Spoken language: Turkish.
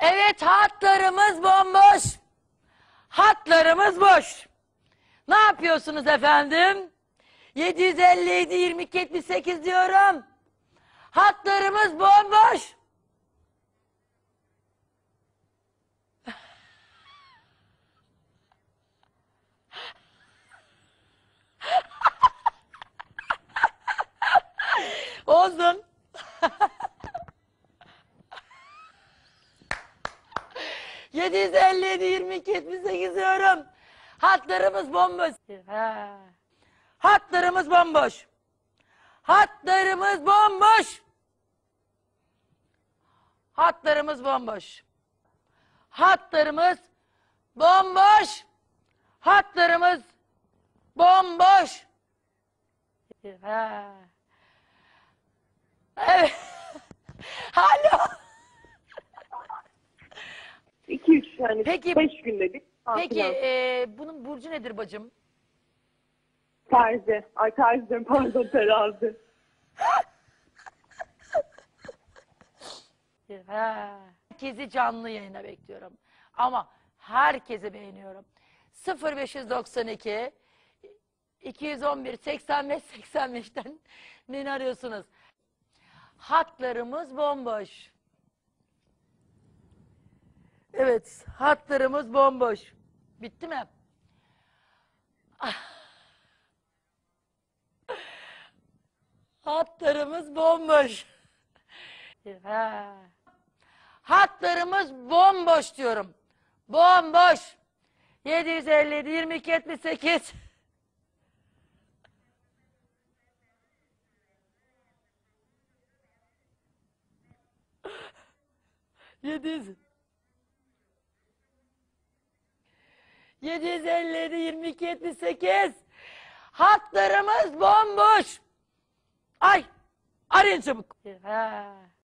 Evet hatlarımız bomboş. Hatlarımız boş. Ne yapıyorsunuz efendim? 757 22 78 diyorum. Hatlarımız bomboş. Olsun. Yedi yüz elli yedi yirmi iki yetmiş sekiz diyorum. Hatlarımız bomboş. Ha. Hatlarımız bomboş. Hatlarımız bomboş. Hatlarımız bomboş. Hatlarımız bomboş. Hatlarımız bomboş. Ha. Evet. Alo. 2-3 yani Peki- 5 günde bir. Peki e, bunun burcu nedir bacım? Terzi. Ay terzi diyorum pardon terazi. Ha. Herkesi canlı yayına bekliyorum. Ama herkesi beğeniyorum. 0592 211 85 85'ten beni arıyorsunuz. Hatlarımız bomboş. Evet, hatlarımız bomboş. Bitti mi? Hatlarımız bomboş. Ha. Hatlarımız bomboş diyorum. Bomboş. 757 22 78. Yedi. 757 22 78. Hatlarımız bomboş. Ay arayın çabuk. Ha.